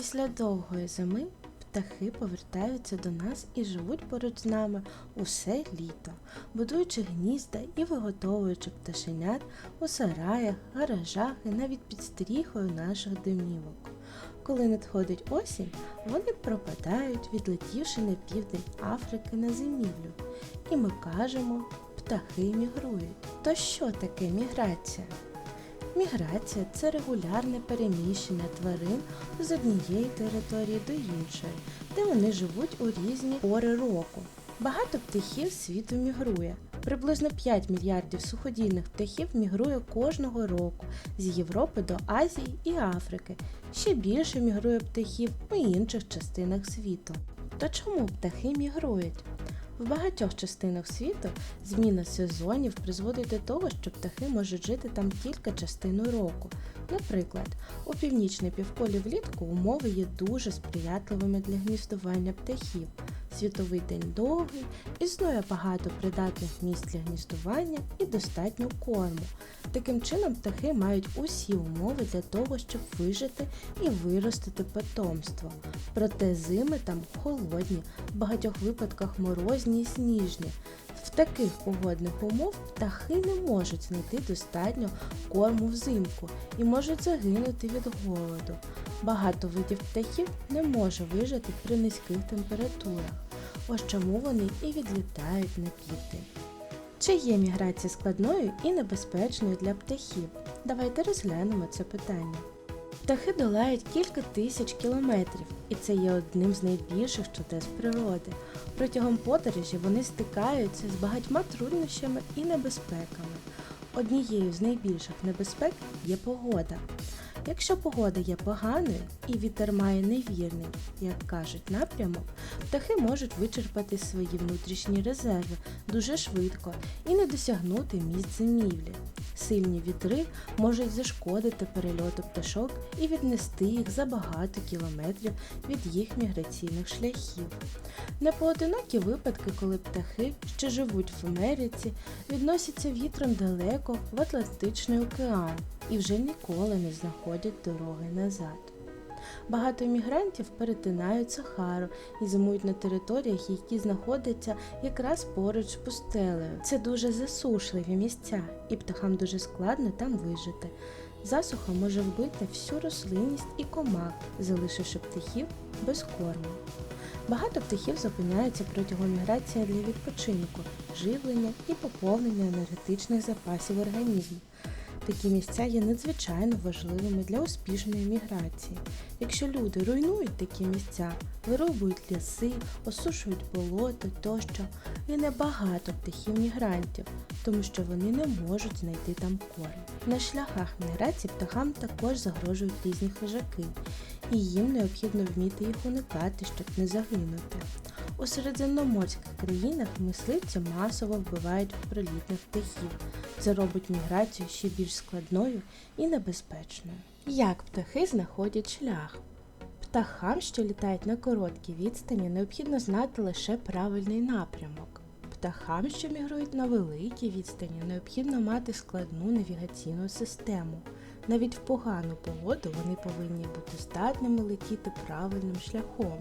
Після довгої зими птахи повертаються до нас і живуть поруч з нами усе літо, будуючи гнізда і виготовуючи пташенят у сараях, гаражах і навіть під стріхою наших домівок. Коли надходить осінь, вони пропадають, відлетівши на південь Африки на зимівлю. І ми кажемо, птахи мігрують. То що таке міграція? Міграція це регулярне переміщення тварин з однієї території до іншої, де вони живуть у різні пори року. Багато птахів світу мігрує. Приблизно 5 мільярдів суходільних птахів мігрує кожного року з Європи до Азії і Африки. Ще більше мігрує птахів у інших частинах світу. То чому птахи мігрують? В багатьох частинах світу зміна сезонів призводить до того, що птахи можуть жити там тільки частину року. Наприклад, у північній півколі влітку умови є дуже сприятливими для гніздування птахів. Світовий день довгий, існує багато придатних місць для гніздування і достатньо корму. Таким чином птахи мають усі умови для того, щоб вижити і виростити потомство. Проте зими там холодні, в багатьох випадках морозні і сніжні. В таких погодних умов птахи не можуть знайти достатньо корму взимку і можуть загинути від голоду. Багато видів птахів не може вижити при низьких температурах. Ось чому вони і відлітають на південь. Чи є міграція складною і небезпечною для птахів? Давайте розглянемо це питання. Птахи долають кілька тисяч кілометрів, і це є одним з найбільших чудес природи. Протягом подорожі вони стикаються з багатьма труднощами і небезпеками. Однією з найбільших небезпек є погода. Якщо погода є поганою і вітер має невірний, як кажуть, напрямок, птахи можуть вичерпати свої внутрішні резерви дуже швидко і не досягнути місць зимівлі. Сильні вітри можуть зашкодити перельоту пташок і віднести їх за багато кілометрів від їх міграційних шляхів. Непоодинокі випадки, коли птахи, що живуть в Америці, відносяться вітром далеко в Атлантичний океан і вже ніколи не знаходять дороги назад. Багато мігрантів перетинають Сахару і зимують на територіях, які знаходяться якраз поруч з пустелею. Це дуже засушливі місця, і птахам дуже складно там вижити. Засуха може вбити всю рослинність і комах, залишивши птахів без корму. Багато птахів зупиняються протягом міграції для відпочинку, живлення і поповнення енергетичних запасів організму. Такі місця є надзвичайно важливими для успішної міграції. Якщо люди руйнують такі місця, вирубують ліси, осушують болота тощо, і небагато птахів мігрантів, тому що вони не можуть знайти там корм. На шляхах міграції птахам також загрожують різні хижаки, і їм необхідно вміти їх уникати, щоб не загинути. У середземноморських країнах мисливці масово вбивають прилітних птахів. Це робить міграцію ще більш складною і небезпечною. Як птахи знаходять шлях? Птахам, що літають на короткій відстані, необхідно знати лише правильний напрямок. Птахам, що мігрують на великій відстані, необхідно мати складну навігаційну систему. Навіть в погану погоду вони повинні бути здатними летіти правильним шляхом.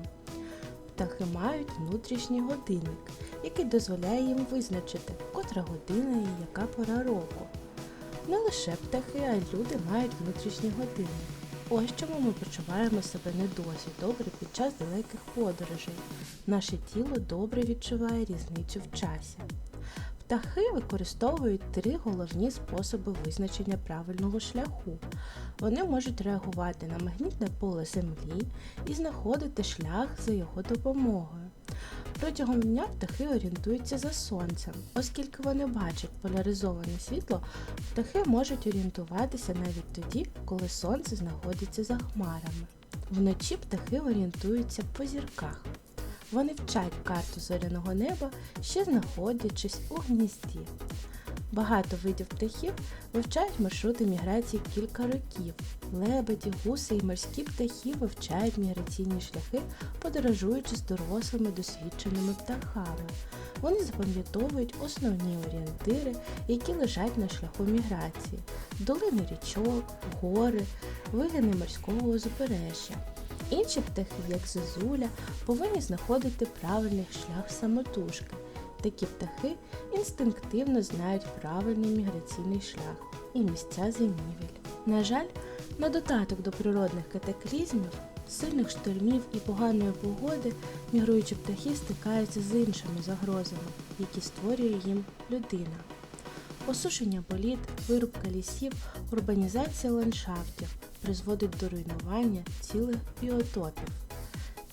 Птахи мають внутрішній годинник, який дозволяє їм визначити, котра година і яка пора року. Не лише птахи, а й люди мають внутрішній годинник. Ось чому ми почуваємо себе не досі добре під час далеких подорожей. Наше тіло добре відчуває різницю в часі. Птахи використовують три головні способи визначення правильного шляху. Вони можуть реагувати на магнітне поле Землі і знаходити шлях за його допомогою. Протягом дня птахи орієнтуються за сонцем, оскільки вони бачать поляризоване світло, птахи можуть орієнтуватися навіть тоді, коли сонце знаходиться за хмарами. Вночі птахи орієнтуються по зірках. Вони вчать карту зоряного неба, ще знаходячись у гнізді. Багато видів птахів вивчають маршрути міграції кілька років. Лебеді, гуси і морські птахи вивчають міграційні шляхи, подорожуючи з дорослими досвідченими птахами. Вони запам'ятовують основні орієнтири, які лежать на шляху міграції, долини річок, гори, вигини морського узбережжя. Інші птахи, як зозуля, повинні знаходити правильний шлях самотужки. Такі птахи інстинктивно знають правильний міграційний шлях і місця зимівель. На жаль, на додаток до природних катаклізмів, сильних штормів і поганої погоди мігруючі птахи стикаються з іншими загрозами, які створює їм людина. Осушення боліт, вирубка лісів, урбанізація ландшафтів призводить до руйнування цілих біотопів.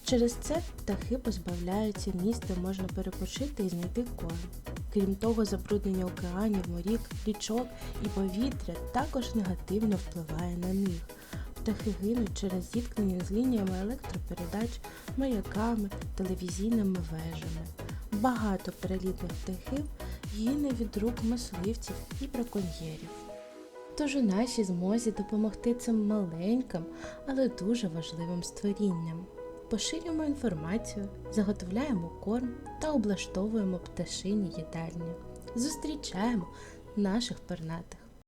Через це птахи позбавляються місць, де можна перепочити і знайти корм. Крім того, забруднення океанів, морів, річок і повітря також негативно впливає на них. Птахи гинуть через зіткнення з лініями електропередач, маяками, телевізійними вежами. Багато перелітних птахів гине від рук мисливців і браконьєрів. Тож у нашій змозі допомогти цим маленьким, але дуже важливим створінням. Поширюємо інформацію, заготовляємо корм та облаштовуємо пташині їдальні. Зустрічаємо наших пернатих.